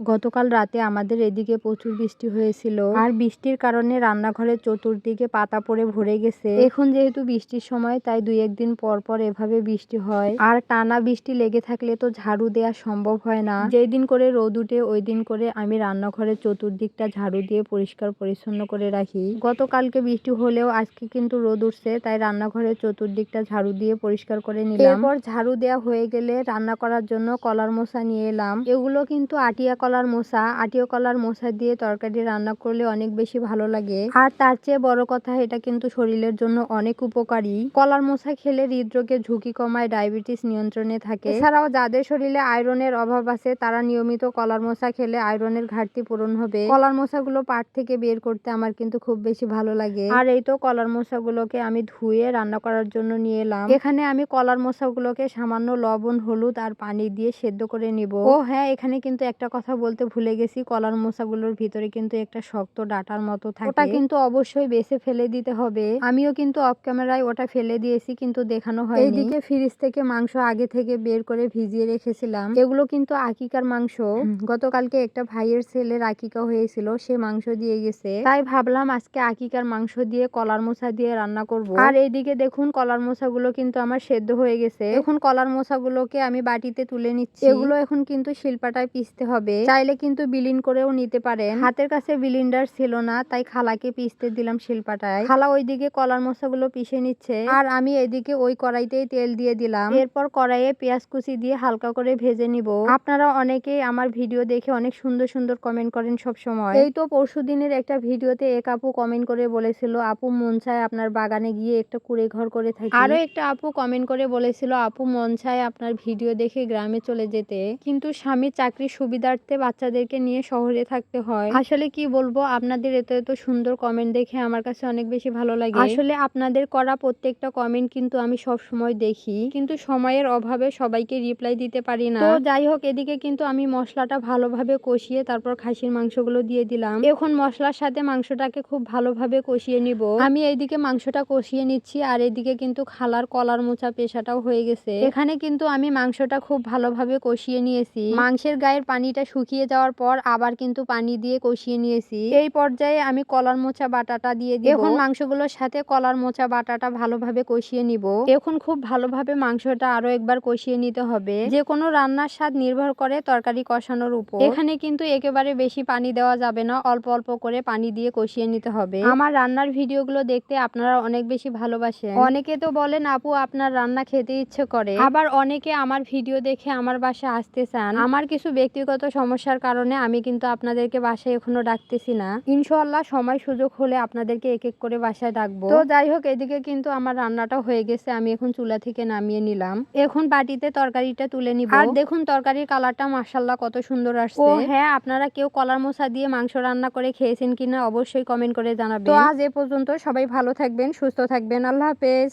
গতকাল রাতে আমাদের এদিকে প্রচুর বৃষ্টি হয়েছিল। আর বৃষ্টির কারণে রান্নাঘরের চতুর্দিকে পাতা পড়ে ভরে গেছে। এখন যেহেতু বৃষ্টির সময়, তাই দুই একদিন পর পর এভাবে বৃষ্টি হয়। আর টানা বৃষ্টি লেগে থাকলে তো ঝাড়ু দেওয়া সম্ভব হয় না। যেই দিন করে রোদ উঠে, ওই দিন করে আমি রান্নাঘরের চতুর্দিকটা ঝাড়ু দিয়ে পরিষ্কার পরিচ্ছন্ন করে রাখি। গতকালকে বৃষ্টি হলেও আজকে কিন্তু রোদ উঠছে, তাই রান্নাঘরের চতুর্দিকটা ঝাড়ু দিয়ে পরিষ্কার করে নিলাম। এরপর ঝাড়ু দেওয়া হয়ে গেলে রান্না করার জন্য কলার মোছা নিয়ে এলাম। এগুলো কিন্তু আটিয়া কলার মোছা আটিয়া কলার মোছা দিয়ে তরকারি রান্না করলে অনেক বেশি ভালো লাগে। আর তার চেয়ে বড় কথা, এটা কিন্তু শরীরের জন্য অনেক উপকারী। কলার মোছা খেলে হৃদরোগের ঝুঁকি কমায়, ডায়াবেটিস নিয়ন্ত্রণে থাকে। এছাড়াও যাদের শরীরে আয়রনের অভাব আছে, তারা নিয়মিত কলার মোছা খেলে আয়রনের ঘাটতি পূরণ হবে। কলার মোছাগুলো পাট থেকে বের করতে আমার কিন্তু খুব বেশি ভালো লাগে। আর এই তো কলার মোছাগুলোকে আমি ধুয়ে রান্না করার জন্য নিয়ে এলাম। এখানে আমি কলার মোছাগুলোকে সামান্য লবণ, হলুদ আর পানি দিয়ে সেদ্ধ করে নিব। ও হ্যাঁ এখানে কিন্তু একটা কথা বলতে ভুলে গেছি কলার মোছাগুলোর ভিতরে কিন্তু একটা শক্ত ডাটার মতো থাকে। ওটা কিন্তু অবশ্যই বেছে ফেলে দিতে হবে। আমিও কিন্তু অফ ক্যামেরায় ওটা ফেলে দিয়েছি কিন্তু দেখানো হয় এইদিকে ফ্রিজ থেকে মাংস আগে থেকে বের করে ভিজিয়ে রেখেছিলাম। এগুলো কিন্তু আকিকার মাংস। গতকালকে একটা ভাইয়ের ছেলের আকিকা হয়েছিল সে মাংস দিয়ে গেছে। তাই ভাবলাম আজকে আকিকার মাংস দিয়ে কলার মোছা দিয়ে রান্না করব। আর এইদিকে দেখুন কলার মোছাগুলো কিন্তু আমার সেদ্ধ হয়ে গেছে। এখন কলার মোছাগুলোকে আমি বাটিতে তুলে নিচ্ছি। এগুলো এখন কিন্তু শিল্পাটায় পিষতে হবে। চাইলে কিন্তু বিলিন করেও নিতে পারেন। হাতের কাছে বিলিন্ডার ছিল না তাই খালাকে পিষতে দিলাম শিল্পাটায়। খালা ওইদিকে কলার মোছাগুলো পিষে নিচ্ছে। আর আমি এদিকে ওই কড়াইতেই তেল দিয়ে দিলাম। এরপর কড়াইয়ে পেঁয়াজ কুচি দিয়ে হালকা করে ভেজে নিব। আপনারা অনেকেই আমার ভিডিও দেখে অনেক সুন্দর সুন্দর কমেন্ট করেন সব সময় এই তো পরশু দিনের একটা ভিডিওতে এক আপু কমেন্ট করে বলেছিল আপু মন চায় আপনার বাগানে গিয়ে একটা কুড়ে ঘর করে থাকি। আরও একটা আপু কমেন্ট করে বলেছিল আপু মন চায় আপনার ভিডিও দেখে গ্রামে চলে যেতে। কিন্তু স্বামীর চাকরির সুবিধার্থে বাচ্চাদেরকে নিয়ে শহরে থাকতে হয়। আসলে কি বলব আপনাদের এত এত সুন্দর কমেন্ট দেখে আমার কাছে অনেক বেশি ভালো লাগে। আসলে আপনাদের করা প্রত্যেকটা কমেন্ট কিন্তু আমি সব সময় দেখি। কিন্তু সময়ের অভাবে সবাইকে রিপ্লাই দিতে পারি না। তো যাই হোক এদিকে কিন্তু আমি মশলাটা ভালোভাবে কষিয়ে তারপর খাসির মাংসগুলো দিয়ে দিলাম। এখন মশলার সাথে মাংসটাকে খুব ভালোভাবে কষিয়ে নিব। আমি এইদিকে মাংসটা কষিয়ে নিচ্ছি আর এদিকে কিন্তু খালার কলার মোচা পেশাটাও হয়ে গেছে। এখানে কিন্তু আমি মাংসটা খুব ভালোভাবে কষিয়ে নিয়েছি। মাংসের গায়ের পানিটা শুকিয়ে যাওয়ার পর আবার কিন্তু পানি দিয়ে কষিয়ে নিয়েছি। এই পর্যায়ে আমি কলার মোচা বাটাটা দিয়ে দিব। এখন মাংসগুলোর সাথে কলার মোচা বাটাটা ভালোভাবে কষিয়ে নিব। এখন খুব ভালোভাবে মাংসটা আরও একবার কষিয়ে নিতে হবে। যে কোনো রান্নার স্বাদ নির্ভর করে তরকারি কষানোর উপর। এখানে কিন্তু একেবারে বেশি পানি দেওয়া যাবে না অল্প অল্প করে পানি দিয়ে কষিয়ে নিতে হবে। আমার রান্নার ভিডিওগুলো দেখতে আপনারা অনেক বেশি ভালোবাসেন। অনেকে তো বলেন আপু আপনার রান্না খেতে ইচ্ছে করে। আবার অনেকে আমার ভিডিও দেখে আমার বাসায় আসতে চান। আমার কিছু ব্যক্তিগত সমস্যার কারণে আমি কিন্তু আপনাদেরকে বাসায় এখনও ডাকতেছি না। ইনশাল্লাহ সময় সুযোগ হলে আপনাদেরকে এক এক করে বাসায় ডাকবো। তো যাই হোক এদিকে কিন্তু আমার রান্নাটা হয়ে গেছে আমি এখন চুলা থেকে নামিয়ে নিলাম। এখন বাটিতে তরকারিটা তুলে নিব। আর দেখুন তরকারির কালারটা মাসাল্লাহ কত সুন্দর আসছে। ও হ্যাঁ আপনারা কেউ কলার মোছা দিয়ে মাংস রান্না করে খেয়েছেন কিনা অবশ্যই কমেন্ট করে জানাবেন। তো আজ এ পর্যন্ত সবাই ভালো থাকবেন সুস্থ থাকবেন। আল্লাহ হাফেজ।